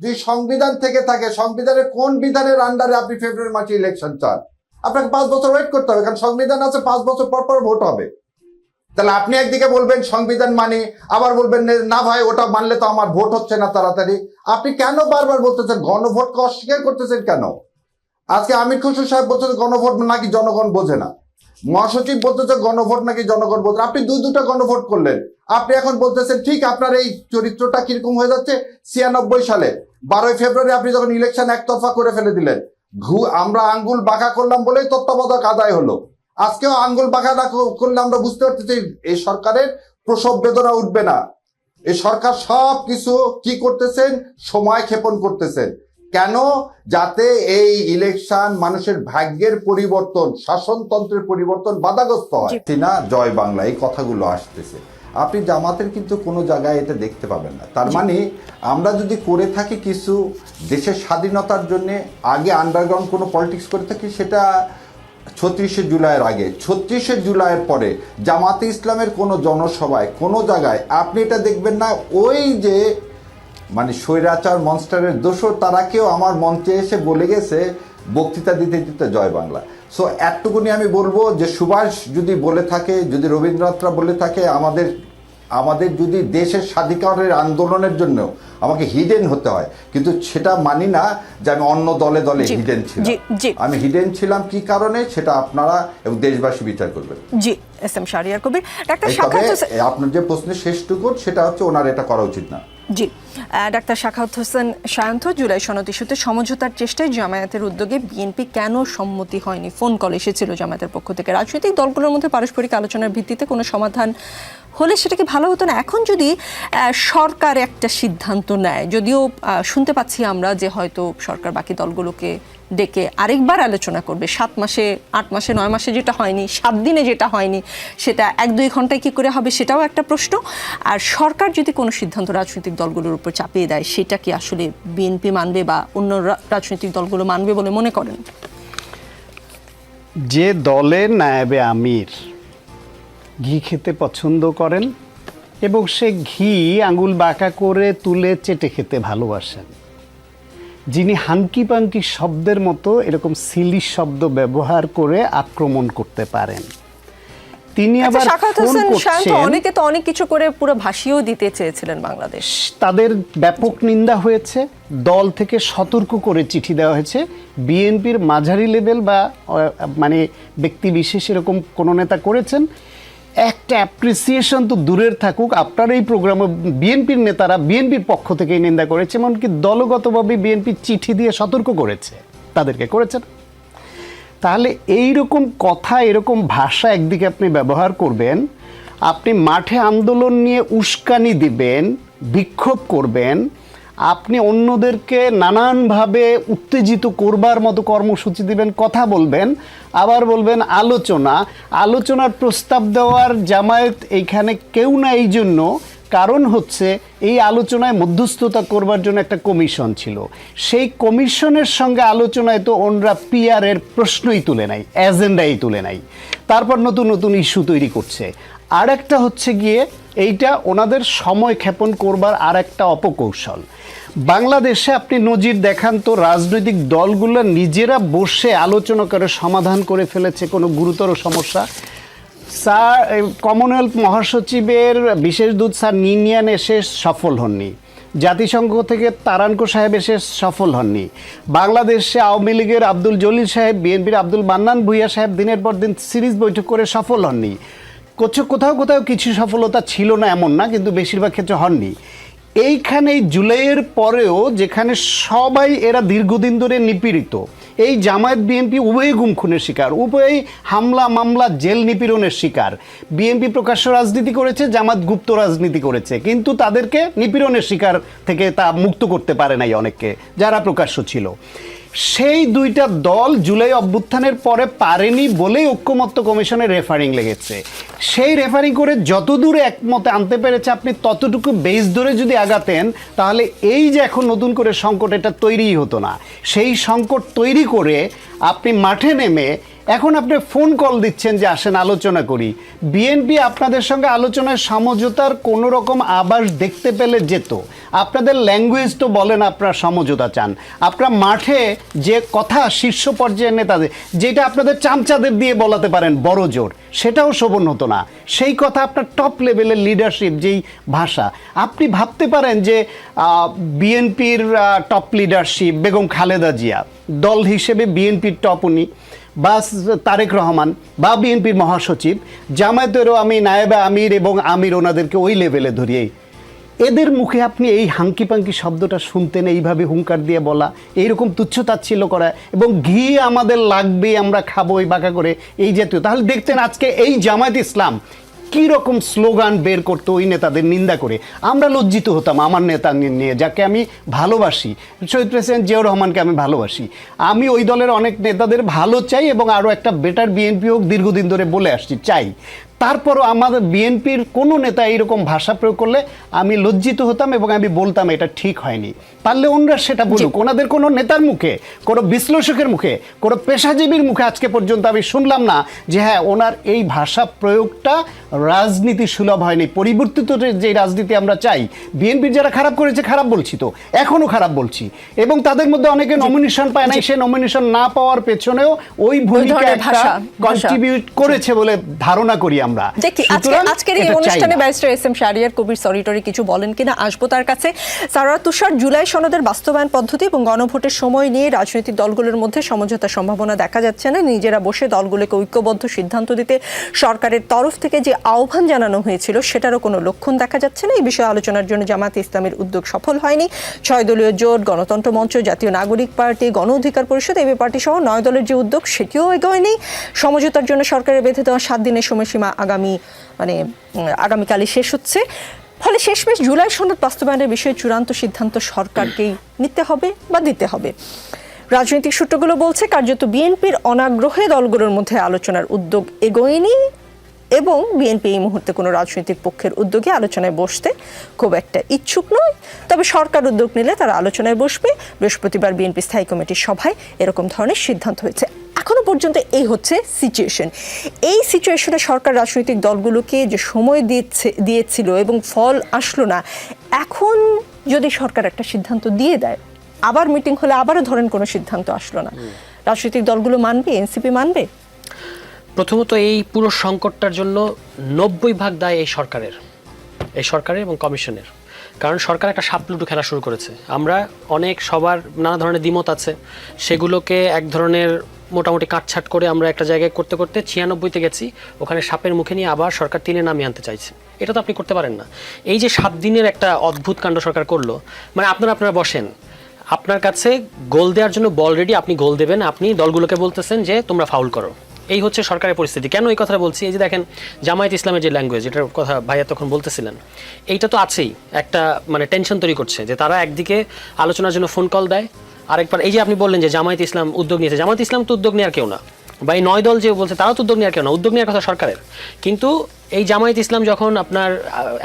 যদি সংবিধান থেকে থাকে, সংবিধানের কোন বিধানের আন্ডারে আপনি ফেব্রুয়ারি মাসে ইলেকশন চান? আপনাকে পাঁচ বছর ওয়েট করতে হবে, কারণ সংবিধান আছে, পাঁচ বছর পর পর ভোট হবে। তাহলে আপনি একদিকে বলবেন সংবিধান মানে আবার বলবেন না ভাই, ওটা মানলে তো আমার ভোট হচ্ছে না তাড়াতাড়ি। আপনি কেন বারবার বলতেছেন গণভোটকে অস্বীকার করতেছেন কেন? আজকে আমির খুশু সাহেব বলতেছে গণভোট নাকি জনগণ বোঝে না। মহাসচিব বলতেছে গণভোট নাকি জনগণ বোঝে আপনি দুই দুটো গণভোট করলেন। আপনি এখন বলতেছেন, ঠিক, আপনার এই চরিত্রটা কীরকম হয়ে যাচ্ছে? ছিয়ানব্বই সালে বারোই ফেব্রুয়ারি আপনি যখন ইলেকশন একতরফা করে ফেলে দিলেন ঘু আমরা আঙ্গুল বাঁকা করলাম বলেই তত্ত্বাবধায়ক আদায় হলো। আজকেও আঙ্গুল বাঁকা না করলে আমরা বুঝতে পারতেছি এই সরকারের প্রসব বেদনা উঠবে না। এই সরকার সব কিছু কি করতেছেন? সময় ক্ষেপণ করতেছেন। কেন? যাতে এই ইলেকশন মানুষের ভাগ্যের পরিবর্তন শাসনতন্ত্রের পরিবর্তন বাধাগ্রস্ত হয়। না জয় বাংলা এই কথাগুলো আসতেছে। আপনি জামাতের কিন্তু কোনো জায়গায় এটা দেখতে পাবেন না। তার মানে আমরা যদি করে থাকি কিছু দেশের স্বাধীনতার জন্য আগে আন্ডারগ্রাউন্ড কোনো পলিটিক্স করে থাকি সেটা ছত্রিশে জুলাইয়ের আগে। ছত্রিশে জুলাইয়ের পরে জামাতে ইসলামের কোনো জনসভায় কোনো জায়গায় আপনি এটা দেখবেন না ওই যে মানে স্বৈরাচার মনস্টারের দোষর তারা কেউ আমার মঞ্চে এসে বলে গেছে বক্তৃতা দিতে দিতে জয় বাংলা। সো এতটুকুনি আমি বলব যে সুভাষ যদি বলে থাকে যদি রবীন্দ্রনাথরা বলে থাকে আমাদের আমাদের যদি দেশের স্বাধিকারের আন্দোলনের জন্য আমাকে হিডেন হতে হয়। কিন্তু সেটা মানি না যে আমি অন্য দলে দলে হিডেন ছিলাম। আমি হিডেন ছিলাম কি কারণে? সেটা আপনারা এবং দেশবাসী বিচার করবেন। জি এস এম শাহরিয়ার কবির। ডাক্তার আপনার যে প্রশ্নের শেষটুকু সেটা হচ্ছে ওনার এটা করা উচিত না। জি। ডাক্তার শাখাউত হোসেন সায়ন্ত জুলাই সনদ ইস্যুতে সমঝোতার চেষ্টায় জামায়াতের উদ্যোগে বিএনপি কেন সম্মতি হয়নি? ফোন কল এসেছিল জামায়াতের পক্ষ থেকে। রাজনৈতিক দলগুলোর মধ্যে পারস্পরিক আলোচনার ভিত্তিতে কোনো সমাধান হলে সেটাকে ভালো হতো না? এখন যদি সরকার একটা সিদ্ধান্ত নেয়, যদিও শুনতে পাচ্ছি আমরা যে হয়তো সরকার বাকি দলগুলোকে ডেকে আরেকবার আলোচনা করবে। সাত মাসে, আট মাসে, নয় মাসে যেটা হয়নি, সাত দিনে যেটা হয়নি, সেটা এক, দুই ঘন্টায় কি করে হবে সেটাও একটা প্রশ্ন। আর সরকার যদি কোনো সিদ্ধান্ত রাজনৈতিক দলগুলোর উপর চাপিয়ে দেয়, সেটা কি আসলে বিএনপি মানবে বা অন্য রাজনৈতিক দলগুলো মানবে বলে মনে করেন? যে দলের নায়েবে আমির ঘি খেতে পছন্দ করেন এবং সে ঘি আঙুল বাঁকা করে তুলে চেটে খেতে ভালোবাসেন। যিনি হাঙ্কি পাঙ্কি শব্দের মতো এরকম সিলি শব্দ ব্যবহার করে আক্রমণ করতে পারেন। তিনি আচ্ছা আবার অনেকে তো অনেক কিছু করে পুরো ভাসিয়েও দিতে চেয়েছিলেন বাংলাদেশ। তাদের ব্যাপক নিন্দা হয়েছে। দল থেকে সতর্ক করে চিঠি দেওয়া হয়েছে। বিএনপির মাঝারি লেভেল বা মানে ব্যক্তি বিশেষ এরকম কোনো নেতা করেছেন। একটা অ্যাপ্রিসিয়েশন তো দূরের থাকুক। আপনার এই প্রোগ্রামে বিএনপির নেতারা বিএনপির পক্ষ থেকে নিন্দা করেছে, এমনকি দলগতভাবে বিএনপি চিঠি দিয়ে সতর্ক করেছে। তাদেরকে করেছেন। তাহলে এই রকম কথা, এরকম ভাষা একদিকে আপনি ব্যবহার করবেন, আপনি মাঠে আন্দোলন নিয়ে উস্কানি দিবেন, বিক্ষোভ করবেন আপনি অন্যদেরকে নানানভাবে উত্তেজিত করবার মতো কর্মসূচি দিবেন, কথা বলবেন, আবার বলবেন আলোচনা। আলোচনার প্রস্তাব দেওয়ার জামায়াত এইখানে কেউ না এই জন্য। কারণ হচ্ছে এই আলোচনায় মধ্যস্থতা করবার জন্য একটা কমিশন ছিল। সেই কমিশনের সঙ্গে আলোচনায় তো ওনরা পিআরের প্রশ্নই তুলে নাই, এজেন্ডাই তুলে নাই। তারপর নতুন নতুন ইস্যু তৈরি করছে। আর একটা হচ্ছে গিয়ে এইটা ওনাদের সময় ক্ষেপণ করবার আর একটা অপকৌশল। বাংলাদেশে আপনি নজির দেখান তো, রাজনৈতিক দলগুলো নিজেরা বসে আলোচনা করে, সমাধান করে ফেলেছে কোনো গুরুতর সমস্যা। স্যার কমনওয়েলথ মহাসচিবের বিশেষ দূত স্যার নিনিয়ান এসে সফল হননি। জাতিসংঘ থেকে তারানকো সাহেব এসে সফল হননি। বাংলাদেশে আওয়ামী লীগের আব্দুল জলিল সাহেব, বিএনপির আব্দুল মান্নান ভুইয়া সাহেব দিনের পর দিন সিরিজ বৈঠক করে সফল হননি। কোথাও কোথাও কোথাও কিছু সফলতা ছিল না এমন না, কিন্তু বেশিরভাগ ক্ষেত্রে হননি। এইখানে এই জুলাইয়ের পরেও যেখানে সবাই এরা দীর্ঘদিন ধরে নিপীড়িত, এই জামায়াত বিএনপি উভয়ই গুম খুনের শিকার, উভয়ই হামলা, মামলা, জেল নিপীড়নের শিকার। বিএনপি প্রকাশ্য রাজনীতি করেছে জামাত গুপ্ত রাজনীতি করেছে, কিন্তু তাদেরকে নিপীড়নের শিকার থেকে তা মুক্ত করতে পারে নাই অনেককে, যারা প্রকাশ্য ছিল। সেই দুইটা দল জুলাই অভ্যুত্থানের পরে পারেনি বলেই ঐক্যমত্য কমিশনের রেফারিং লেগেছে। সেই রেফারিং করে যত দূরে একমতে আনতে পেরেছে আপনি ততটুকু বেস ধরে যদি আগাতেন, তাহলে এই যে এখন নতুন করে সংকট, এটা তৈরিই হতো না। সেই সংকট তৈরি করে আপনি মাঠে নেমে এখন আপনি ফোন কল দিচ্ছেন যে আসেন, আলোচনা করি। বিএনপি আপনাদের সঙ্গে আলোচনায় সমঝোতার কোনো রকম আবাস দেখতে পেলে যেত। আপনাদের ল্যাঙ্গুয়েজ তো বলেন আপনারা সমঝোতা চান। আপনারা মাঠে যে কথা শীর্ষ পর্যায়ের নেতাদের, যেটা আপনাদের চামচাদের দিয়ে বলাতে পারেন, বড় জোর, সেটাও শোভন হতো না। সেই কথা আপনার টপ লেভেলের লিডারশিপ যেই ভাষা, আপনি ভাবতে পারেন যে বিএনপির টপ লিডারশিপ বেগম খালেদা জিয়া, দল হিসেবে বিএনপির টপ উনি। বা তারেক রহমান বা বিএনপির মহাসচিব জামায়াতেরও আমি, নায়েবে আমির এবং আমির ওনাদেরকে ওই লেভেলে ধরিয়েই। এদের মুখে আপনি এই হাঙ্কি পাঙ্কি শব্দটা শুনতেন, এইভাবে হুঙ্কার দিয়ে বলা, এইরকম তুচ্ছ তাচ্ছিল্য করা এবং ঘি আমাদের লাগবে আমরা খাব, এই বাঁকা করে, এই জাতীয়। তাহলে দেখতেন আজকে এই জামায়াত ইসলাম কী রকম স্লোগান বের করতো ওই নেতাদের নিন্দা করে? আমরা লজ্জিত হতাম আমার নেতা নিয়ে, যাকে আমি ভালোবাসি। শহীদ প্রেসিডেন্ট জিয়াউর রহমানকে আমি ভালোবাসি। আমি ওই দলের অনেক নেতাদের ভালো চাই এবং আরও একটা বেটার বিএনপি হোক দীর্ঘদিন ধরে বলে আসছি, চাই। তারপরও আমাদের বিএনপির কোনো নেতা এইরকম ভাষা প্রয়োগ করলে আমি লজ্জিত হতাম এবং আমি বলতাম এটা ঠিক হয়নি। পারলে অন্যরা সেটা বলুক। ওনাদের কোনো নেতার মুখে কোনো বিশ্লেষকের মুখে কোনো পেশাজীবীর মুখে আজকে পর্যন্ত আমি শুনলাম না যে হ্যাঁ ওনার এই ভাষা প্রয়োগটা রাজনীতি সুলভ হয়নি। পরিবর্তিত যে রাজনীতি আমরা চাই বিএনপির যারা খারাপ করেছে খারাপ বলছি তো এখনও খারাপ বলছি। এবং তাদের মধ্যে অনেকে নমিনেশন পায় নাই সে নমিনেশন না পাওয়ার পেছনেও ওই ভূমিকা একটা। কন্ট্রিবিউট করেছে বলে ধারণা করি আমরা। দেখি আজকে আজকের এই অনুষ্ঠানে barrister S M Shahriar Kabir সরিটরি কিছু বলেন কিনা আসব তার কাছে। সারা তুষার জুলাই সনদের বাস্তবায়ন পদ্ধতি এবং গণভোটের সময় নিয়ে রাজনৈতিক দলগুলোর মধ্যে সমঝোতার সম্ভাবনা দেখা যাচ্ছে না। নিজেরা বসে দলগুলোকে ঐক্যবদ্ধ সিদ্ধান্ত দিতে সরকারের তরফ থেকে যে আহ্বান জানানো হয়েছিল সেটারও কোনো লক্ষণ দেখা যাচ্ছে না। এই বিষয়ে আলোচনার জন্য জামাতে ইসলামের উদ্যোগ সফল হয়নি। ছয় দলীয় জোট গণতন্ত্র মঞ্চ জাতীয় নাগরিক পার্টি গণ অধিকার পরিষদ এবি পার্টি সহ নয় দলের যে উদ্যোগ সেটিও এগোয়নি। সমঝোতার জন্য সরকারের বেঁধে দেওয়া সাত দিনের সময়সীমা আগামী মানে আগামীকালে শেষ হচ্ছে। ফলে শেষমেশ জুলাই সনদ বাস্তবায়নের বিষয়ে চূড়ান্ত সিদ্ধান্ত সরকারকেই নিতে হবে বা দিতে হবে। রাজনৈতিক সূত্রগুলো বলছে, কার্যত বিএনপির অনাগ্রহে দলগুলোর মধ্যে আলোচনার উদ্যোগ এগোয়নি। এবং বিএনপি এই মুহূর্তে কোনো রাজনৈতিক পক্ষের উদ্যোগে আলোচনায় বসতে খুব একটা ইচ্ছুক নয়। তবে সরকার উদ্যোগ নিলে তারা আলোচনায় বসবে। বৃহস্পতিবার বিএনপি স্থায়ী কমিটির সভায় এরকম ধরনের সিদ্ধান্ত হয়েছে। এখনও পর্যন্ত এই হচ্ছে সিচুয়েশন এই সিচুয়েশনে সরকার রাজনৈতিক দলগুলোকে যে সময় দিচ্ছে দিয়েছিল এবং ফল আসলো না এখন যদি সরকার একটা সিদ্ধান্ত দিয়ে দেয় আবার মিটিং হলে আবারও ধরেন কোনো সিদ্ধান্ত আসলো না। রাজনৈতিক দলগুলো মানবে এনসিপি মানবে? প্রথমত এই পুরো সংকটটার জন্য নব্বই ভাগ দায় এই সরকারের এই সরকারের এবং কমিশনের। কারণ সরকার একটা সাপলুটু খেলা শুরু করেছে। আমরা অনেক সবার নানা ধরনের দ্বিমত আছে। সেগুলোকে এক ধরনের মোটামুটি কাটছাট করে আমরা একটা জায়গায় করতে করতে ছিয়ানব্বইতে গেছি, ওখানে সাপের মুখে নিয়ে আবার সরকার তিনে নামিয়ে আনতে চাইছে। এটা তো আপনি করতে পারেন না। এই যে সাত দিনের একটা অদ্ভুত কাণ্ড সরকার করল মানে আপনারা আপনারা বসেন। আপনার কাছে গোল দেওয়ার জন্য বল রেডি আপনি গোল দেবেন। আপনি দলগুলোকে বলতেছেন যে তোমরা ফাউল করো। এই হচ্ছে সরকারের পরিস্থিতি। কেন এই কথাটা বলছি? এই যে দেখেন, জামায়াত ইসলামের যে ল্যাঙ্গুয়েজ এটার কথা ভাইয়া তখন বলতেছিলেন, এইটা তো আছেই। একটা মানে টেনশন তৈরি করছে যে তারা একদিকে আলোচনার জন্য ফোন কল দেয়, আরেকবার এই যে আপনি বললেন যে জামায়াত ইসলাম উদ্যোগ নিয়েছে, জামায়াত ইসলাম তো উদ্যোগ নেওয়ার কেউ না। বা এই নয় দল যে বলছে, তারা তো উদ্যোগ নেওয়ার কেউ না, উদ্যোগ নেওয়ার কথা সরকারের। কিন্তু এই জামায়াত ইসলাম যখন আপনার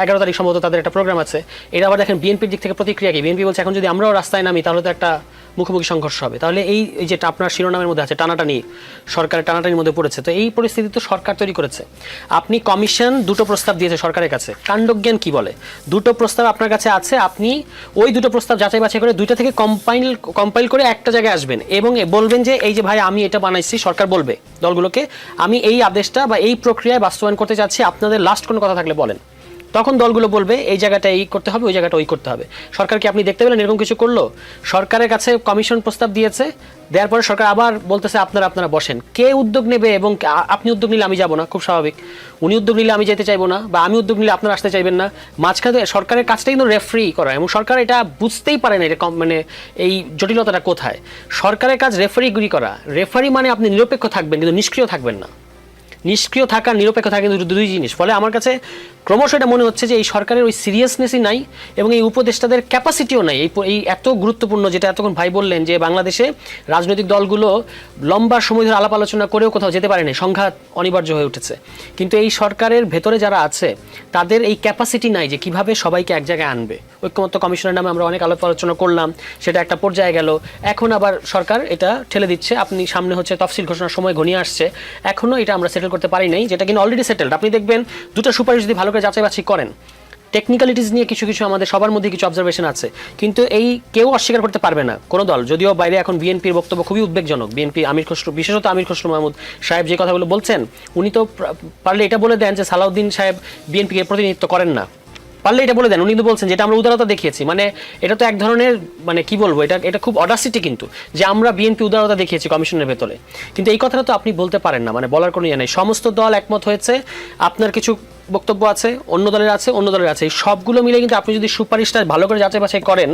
এগারো তারিখ সম্ভবত তাদের একটা প্রোগ্রাম আছে, এটা আবার দেখেন বিএনপির দিক থেকে প্রতিক্রিয়া কি? বিএনপি বলছে, এখন যদি আমরাও রাস্তায় নামি, তাহলে তো একটা মুখোমুখি সংঘর্ষ হবে। তাহলে এই এই যে আপনার শিরোনামের মধ্যে আছে, টানাটানি, সরকারের টানাটানির মধ্যে পড়েছে, তো এই পরিস্থিতি তো সরকার তৈরি করেছে। আপনি কমিশন দুটো প্রস্তাব দিয়েছে সরকারের কাছে। কাণ্ডজ্ঞান কি বলে? দুটো প্রস্তাব আপনার কাছে আছে, আপনি ওই দুটো প্রস্তাব যাচাই বাছাই করে দুইটা থেকে কম্পাইল কম্পাইল করে একটা জায়গায় আসবেন এবং বলবেন যে, এই যে ভাই, আমি এটা বানাইছি, সরকার বলবে দলগুলোকে, আমি এই আদেশটা বা এই প্রক্রিয়ায় বাস্তবায়ন করতে চাচ্ছি আপনাদের লাস্ট কোনো কথা থাকলে বলেন। তখন দলগুলো বলবে, এই জায়গাটা এই করতে হবে, ওই জায়গাটা ওই করতে হবে। সরকার কি আপনি দেখতে পেলেন এরকম কিছু করল? সরকারের কাছে কমিশন প্রস্তাব দিয়েছে, দেওয়ার পরে সরকার আবার বলতেছে, আপনারা আপনারা বসেন। কে উদ্যোগ নেবে এবং আপনি উদ্যোগ নিলে আমি যাব না, খুব স্বাভাবিক। উনি উদ্যোগ নিলে আমি যেতে চাইব না, বা আমি উদ্যোগ নিলে আপনারা আসতে চাইবেন না। মাঝখানে সরকারের কাজটা কিন্তু রেফারি করা, এবং সরকার এটা বুঝতেই পারে না, এটা মানে এই জটিলতাটা কোথায়। সরকারের কাজ রেফারিগুলি করা। রেফারি মানে আপনি নিরপেক্ষ থাকবেন, কিন্তু নিষ্ক্রিয় থাকবেন না। নিষ্ক্রিয় থাকা, নিরপেক্ষ থাকা কিন্তু দুই জিনিস। ফলে আমার কাছে ক্রমশ এটা মনে হচ্ছে যে এই সরকারের ওই সিরিয়াসনেসই নাই এবং এই উপদেষ্টাদের ক্যাপাসিটিও নাই। এই এই এত গুরুত্বপূর্ণ যেটা এতক্ষণ ভাই বললেন যে বাংলাদেশে রাজনৈতিক দলগুলো লম্বা সময় ধরে আলাপ আলোচনা করেও কোথাও যেতে পারেনি সংঘাত অনিবার্য হয়ে উঠেছে। কিন্তু এই সরকারের ভেতরে যারা আছে, তাদের এই ক্যাপাসিটি নাই যে কীভাবে সবাইকে এক জায়গায় আনবে। ঐক্যমত্য কমিশনের নামে আমরা অনেক আলাপ আলোচনা করলাম, সেটা একটা পর্যায়ে গেল। এখন আবার সরকার এটা ঠেলে দিচ্ছে। আপনি সামনে হচ্ছে তফসিল ঘোষণার সময় ঘনিয়ে আসছে। এখনও এটা আমরা সেটেল করতে পারি নাই, যেটা কিন্তু অলরেডি সেটেলড আপনি দেখবেন দুটো সুপারিশ যদি ভালো করে যাচাই বাছি করেন টেকনিক্যালিটিস নিয়ে কিছু কিছু আমাদের সবার মধ্যে কিছু অবজারভেশন আছে। কিন্তু এই কেউ অস্বীকার করতে পারবে না কোনো দল। যদিও বাইরে এখন বিএনপির বক্তব্য খুবই উদ্বেগজনক। বিএনপি আমির খসরু, বিশেষত আমির খসরু মাহমুদ সাহেব যে কথাগুলো বলছেন, উনি তো পারলে এটা বলে দেন যে সালাউদ্দিন সাহেব বিএনপিকে প্রতিনিধিত্ব করেন না। পারলে এটা বলে দেন। উনি কিন্তু বলছেন যেটা আমরা উদারতা দেখিয়েছি। মানে এটা তো এক ধরনের মানে কি বলব, এটা এটা খুব অডাসিটি কিন্তু যে আমরা বিএনপি উদারতা দেখিয়েছি কমিশনের ভেতরে। কিন্তু এই কথাটা তো আপনি বলতে পারেন না মানে বলার কোনো ইয়ে নেই। সমস্ত দল একমত হয়েছে, আপনার কিছু বক্তব্য আছে অন্য দলের আছে অন্য দলের আছে। সবগুলো মিলে কিন্তু আপনি যদি সুপারিশটা ভালো করে যাচাই বাছাই করেন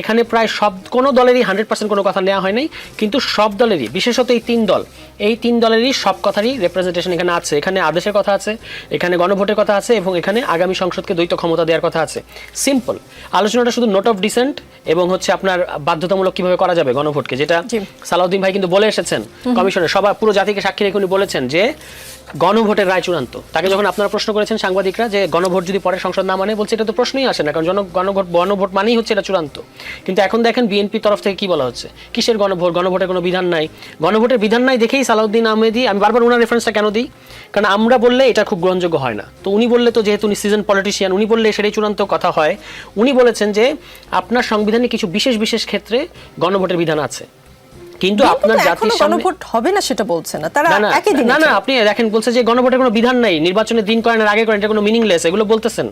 এখানে প্রায় সব কোনো দলেরই হান্ড্রেড পার্সেন্ট কোনো কথা নেওয়া হয় নাই কিন্তু সব দলেরই বিশেষত এই তিন দল এই তিন দলেরই সব কথারই রিপ্রেজেন্টেশন এখানে আছে। এখানে আদেশের কথা আছে এখানে গণভোটের কথা আছে এবং এখানে আগামী সংসদকে দ্বৈত ক্ষমতা দেওয়ার কথা আছে। সিম্পল আলোচনাটা শুধু নোট অফ ডিসেন্ট এবং হচ্ছে আপনার বাধ্যতামূলক কীভাবে করা যাবে গণভোটকে যেটা সালাউদ্দিন ভাই কিন্তু বলে এসেছেন কমিশনের সবার পুরো জাতিকে সাক্ষী রেখে উনি বলেছেন যে গণভোটের রায় চূড়ান্ত। তাকে যখন আপনারা প্রশ্ন করেছেন সাংবাদিকরা যে গণভোট যদি পরে সংসদ না মানে বলছে এটা তো প্রশ্নই আসে না, কারণ গণভোট গণভোট মানেই হচ্ছে এটা চূড়ান্ত। কিন্তু এখন দেখেন বিএনপি তরফ থেকে কি বলা হচ্ছে? কিসের গণভোট? গণভোটের কোনো বিধান নাই। গণভোটের বিধান নাই দেখেই সালাউদ্দিন আহমেদি আমি বারবার ওনার রেফারেন্সটা কেন দিই? কারণ আমরা বললে এটা খুব গ্রহণযোগ্য হয় না। তো উনি বললে তো যেহেতু উনি সিজন পলিটিশিয়ান উনি বললে সেটাই চূড়ান্ত কথা হয়। উনি বলেছেন যে আপনার সংবিধানে কিছু বিশেষ বিশেষ ক্ষেত্রে গণভোটের বিধান আছে। কিন্তু আপনার জাতির সামনে গণভোট হবে না সেটা বলছে না। তারা একই দিন না না আপনি দেখেন বলছে যে গণভোটের কোনো বিধান নাই নির্বাচনের দিন করেন আর আগে করেন এটা কোনো মিনিংলেস এগুলো বলতেছেন।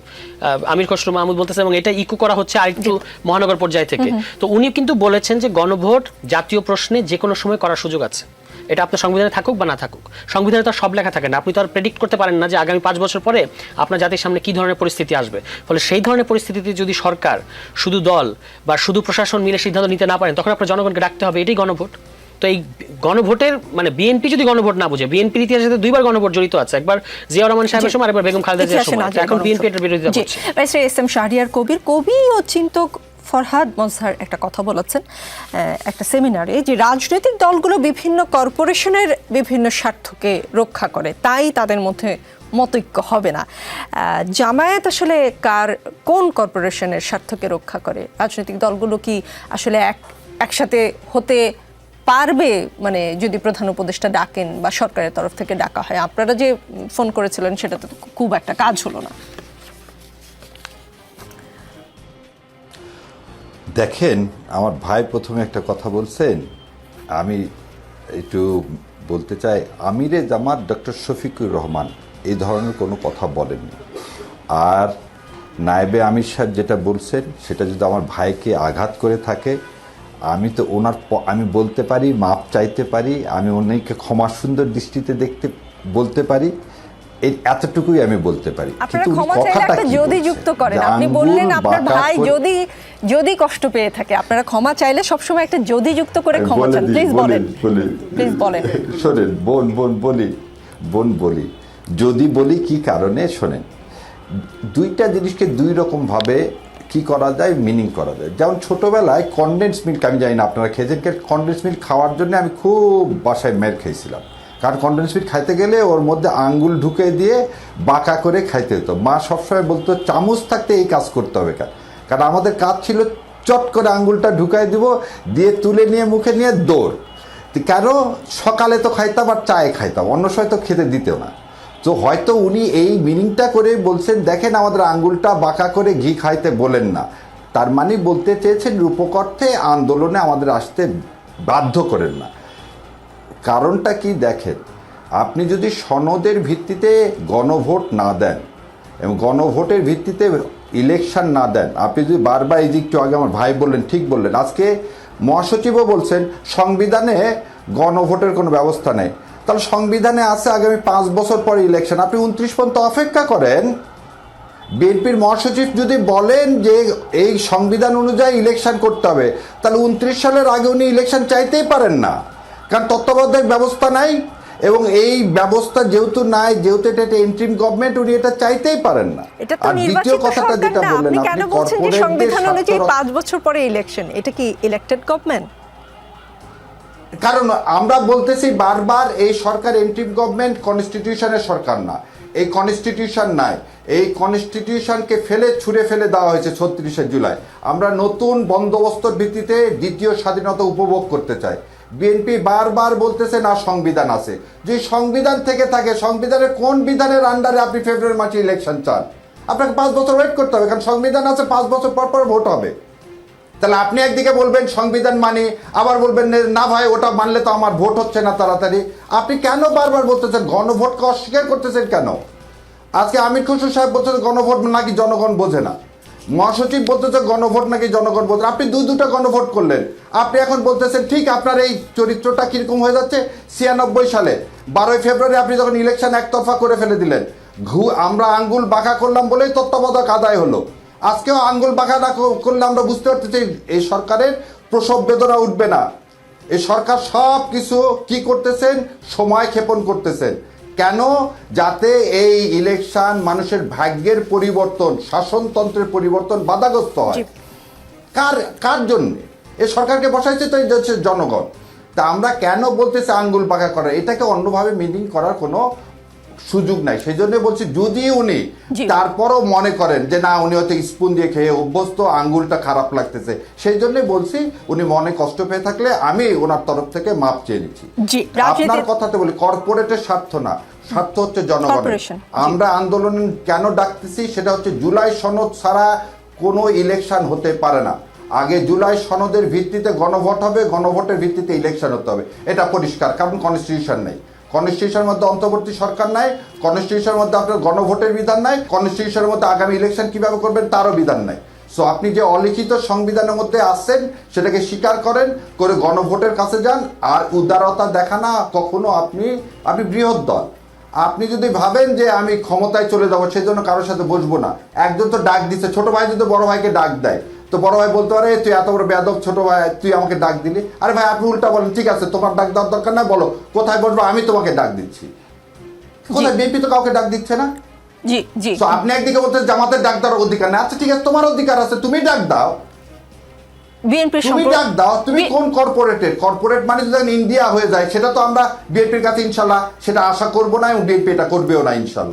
আমির খসরু মাহমুদ বলতেছেন এবং এটা ইকো করা হচ্ছে আরেকটু মহানগর পর্যায় থেকে। তো উনি কিন্তু বলেছেন যে গণভোট জাতীয় প্রশ্নে যে কোনো সময় করার সুযোগ আছে। এটা আপনার সংবিধানে থাকুক বা না থাকুক। সংবিধানে তো সব লেখা থাকে না। আপনি তো আর প্রেডিক্ট করতে পারেন না যে আগামী পাঁচ বছর পরে আপনার জাতির সামনে কি ধরনের পরিস্থিতি আসবে। ফলে সেই ধরনের পরিস্থিতিতে যদি সরকার শুধু দল বা শুধু প্রশাসন মিলে সিদ্ধান্ত নিতে না পারেন তখন আপনার জনগণকে ডাকতে হবে। এটাই গণভোট। তো এই গণভোটের মানে বিএনপি যদি গণভোট না বুঝে বিএনপির ইতিহাসে দুইবার গণভোট জড়িত আছে। একবার জিয়া রহমান সাহেবের সময় আর একবার বেগম খালেদা জিয়ার সময় এখন বিএনপি এটার বিরোধিতা করছে। Barrister S M Shahriar Kabir কবি ও চিন্তক ফরহাদ মজহার একটা কথা বলেছেন একটা সেমিনারে যে রাজনৈতিক দলগুলো বিভিন্ন কর্পোরেশনের বিভিন্ন স্বার্থকে রক্ষা করে, তাই তাদের মধ্যে মতৈক্য হবে না। জামায়াত আসলে কার, কোন কর্পোরেশনের স্বার্থকে রক্ষা করে? রাজনৈতিক দলগুলো কি আসলে এক, একসাথে হতে পারবে? মানে যদি প্রধান উপদেষ্টা ডাকেন বা সরকারের তরফ থেকে ডাকা হয়, আপনারা যে ফোন করেছিলেন সেটা তো খুব একটা কাজ হলো না। দেখেন, আমার ভাই প্রথমে একটা কথা বলছেন। আমি একটু বলতে চাই, আমিরে জামাত ডক্টর শফিকুর রহমান, এই ধরনের কোনো কথা বলেননি। আর নায়েবে আমির সাহেব যেটা বলছেন, সেটা যদি আমার ভাইকে আঘাত করে থাকে, আমি তো ওনার আমি বলতে পারি, মাপ চাইতে পারি, আমি ওনাকে ক্ষমা সুন্দর দৃষ্টিতে দেখতে, বলতে পারি এই এতটুকুই আমি বলতে পারি। আপনারা ক্ষমা চাইলে একটা যদি যুক্ত করেন। আপনি বললেন আপনার ভাই যদি যদি কষ্ট পেয়ে থাকে আপনারা ক্ষমা চাইলে সবসময় একটা যদি যুক্ত করে ক্ষমা চান। প্লিজ বলেন। প্লিজ বলেন। শোনেন বোন বোন বলি বোন বলি। যদি বলি কি কারণে শোনেন দুইটা জিনিসকে দুই রকম ভাবে কি করা যায় মিনিং করা যায়। যেমন ছোটবেলায় কনডেন্স মিল্ক আমি জানি না আপনারা খেয়েছেন কনডেন্স মিল্ক খাওয়ার জন্য আমি খুব বাসায় মের খেয়েছিলাম। কারণ কনডেন্স মিল্ক খাইতে গেলে ওর মধ্যে আঙ্গুল ঢুকে দিয়ে বাঁকা করে খাইতে হতো। মা সবসময় বলতো, চামচ থাকতে এই কাজ করতে হবে কারণ কারণ আমাদের কাজ ছিল চট করে আঙ্গুলটা ঢুকাই দিব, দিয়ে তুলে নিয়ে মুখে নিয়ে দৌড়। কেন? সকালে তো খাইতাম আর চায়ে খাইতাম, অন্য সময় তো খেতে দিতেও না। তো হয়তো উনি এই মিনিংটা করে বলছেন, দেখেন আমাদের আঙ্গুলটা বাঁকা করে ঘি খাইতে বলেন না। তার মানে বলতে চেয়েছেন রূপকর্থে আন্দোলনে আমাদের আসতে বাধ্য করেন না। কারণটা কি দেখেন? আপনি যদি সনদের ভিত্তিতে গণভোট না দেন এবং গণভোটের ভিত্তিতে ইলেকশন না দেন, আপনি যদি বারবার এই যে একটু আগে আমার ভাই বললেন, ঠিক বললেন, আজকে মহাসচিবও বলছেন সংবিধানে গণভোটের কোনো ব্যবস্থা নেই। তাহলে সংবিধানে আছে আগামী পাঁচ বছর পরে ইলেকশন আপনি উনত্রিশ পর্যন্ত অপেক্ষা করেন। বিএনপির মহাসচিব যদি বলেন যে এই সংবিধান অনুযায়ী ইলেকশন করতে হবে, তাহলে উনত্রিশ সালের আগে উনি ইলেকশন চাইতেই পারেন না। কারণ তত্ত্বাবধায়ক ব্যবস্থা নাই এবং এই ব্যবস্থা যেহেতু নাই যেহেতু এটা একটা ইন্ট্রিম গভর্নমেন্ট উনি এটা চাইতেই পারেন না। আর দ্বিতীয় কথাটা যেটা বললেন আপনি কেন বলছেন যে সংবিধান অনুযায়ী স্বার্থ পাঁচ বছর পরে ইলেকশন এটা কি ইলেক্টেড গভর্নমেন্ট কারণ আমরা বলতেছি বারবার এই সরকার এন্ট্রিম গভর্নমেন্ট কনস্টিটিউশনের সরকার না। এই কনস্টিটিউশন নাই। এই কনস্টিটিউশনকে ফেলে ছুঁড়ে ফেলে দেওয়া হয়েছে ছত্রিশে জুলাই। আমরা নতুন বন্দোবস্তর ভিত্তিতে দ্বিতীয় স্বাধীনতা উপভোগ করতে চাই। বিএনপি বারবার বলতেছে, না, সংবিধান আছে। যে সংবিধান থেকে থাকে, সংবিধানের কোন বিধানের আন্ডারে আপনি ফেব্রুয়ারি মাসে ইলেকশন চান? আপনাকে পাঁচ বছর ওয়েট করতে হবে, কারণ সংবিধান আছে, পাঁচ বছর পর পর ভোট হবে। তাহলে আপনি একদিকে বলবেন সংবিধান মানে আবার বলবেন না ভাই, ওটা মানলে তো আমার ভোট হচ্ছে না তাড়াতাড়ি। আপনি কেন বারবার বলতেছেন, গণভোটকে অস্বীকার করতেছেন কেন? আজকে আমির খুশু সাহেব বলতেছে গণভোট নাকি জনগণ বোঝে না। মহাসচিব বলতেছে গণভোট নাকি জনগণ বোঝে আপনি দুই দুটো গণভোট করলেন। আপনি এখন বলতেছেন, ঠিক আপনার এই চরিত্রটা কীরকম হয়ে যাচ্ছে? ছিয়ানব্বই সালে, বারোই ফেব্রুয়ারি আপনি যখন ইলেকশন একতরফা করে ফেলে দিলেন, ঘু, আমরা আঙ্গুল বাঁকা করলাম বলেই তত্ত্বাবধায়ক আদায় হলো। আজকেও আঙ্গুল বাঁকা না করলে আমরা বুঝতে পারতেছি এই সরকারের প্রসব বেদনা উঠবে না। এই সরকার সব কিছু কি করতেছেন? সময় ক্ষেপণ করতেছেন। কেন? যাতে এই ইলেকশন মানুষের ভাগ্যের পরিবর্তন শাসনতন্ত্রের পরিবর্তন বাধাগ্রস্ত হয়। কার কার জন্য? এ সরকারকে বসাইছে তো জনগণ। তা আমরা কেন বলতেছি আঙ্গুল পাকা করা এটাকে অন্যভাবে মিনিং করার কোনো সুযোগ নাই। সেই জন্য বলছি যদি উনি তারপরও মনে করেন যে না উনি হয়তো স্পুন দিয়ে খেয়ে অভ্যস্ত আঙ্গুলটা খারাপ লাগতেছে সেই জন্য বলছি উনি মনে কষ্ট পেয়ে থাকলে আমি ওনার তরফ থেকে মাপ চেয়ে নিচ্ছি। আপনার কথাতে বলি কর্পোরেটের স্বার্থ না স্বার্থ হচ্ছে জনগণের। আমরা আন্দোলন কেন ডাকতেছি সেটা হচ্ছে জুলাই সনদ ছাড়া কোনো ইলেকশন হতে পারে না। আগে জুলাই সনদের ভিত্তিতে গণভোট হবে গণভোটের ভিত্তিতে ইলেকশন হতে হবে। এটা পরিষ্কার কারণ কনস্টিটিউশন নেই। কনস্টিটিউশনের মধ্যে অন্তর্বর্তী সরকার নাই কনস্টিটিউশনের মধ্যে আপনার গণভোটের বিধান নাই কনস্টিটিউশনের মধ্যে আগামী ইলেকশন কীভাবে করবেন তারও বিধান নাই। সো আপনি যে অলিখিত সংবিধানের মধ্যে আসছেন সেটাকে স্বীকার করেন, করে গণভোটের কাছে যান, আর উদারতা দেখানা কখনো আপনি আপনি বৃহৎ দল। আপনি যদি ভাবেন যে আমি ক্ষমতায় চলে যাব সেই জন্য কারোর সাথে বসবো না। একজন তো ডাক দিচ্ছে ছোট ভাই যদি বড় ভাইকে ডাক দেয় তো বড় ভাই বলতে পারে তুই এত বড় বেদক ছোট ভাই তুই আমাকে ডাক দিলি? আরে ভাই আপনি উল্টা বলেন ঠিক আছে তোমার ডাক দেওয়ার দরকার না বলো কোথায় বসবো আমি তোমাকে ডাক দিচ্ছি। কোথায় বিএনপি তো কাউকে ডাক দিচ্ছে না? জি জি। তো আপনি একদিকে বলতেন জামাতের ডাক দেওয়ার অধিকার নেই। আচ্ছা ঠিক আছে তোমার অধিকার আছে তুমি ডাক দাও। বিএনপির তুমি ডাক দাও তুমি কোন কর্পোরেটের কর্পোরেট মানে যদি ইন্ডিয়া হয়ে যায় সেটা তো আমরা বিএনপির কাছে ইনশাল্লাহ সেটা আশা করব না এবং বিএনপি এটা করবেও না ইনশাল্লাহ।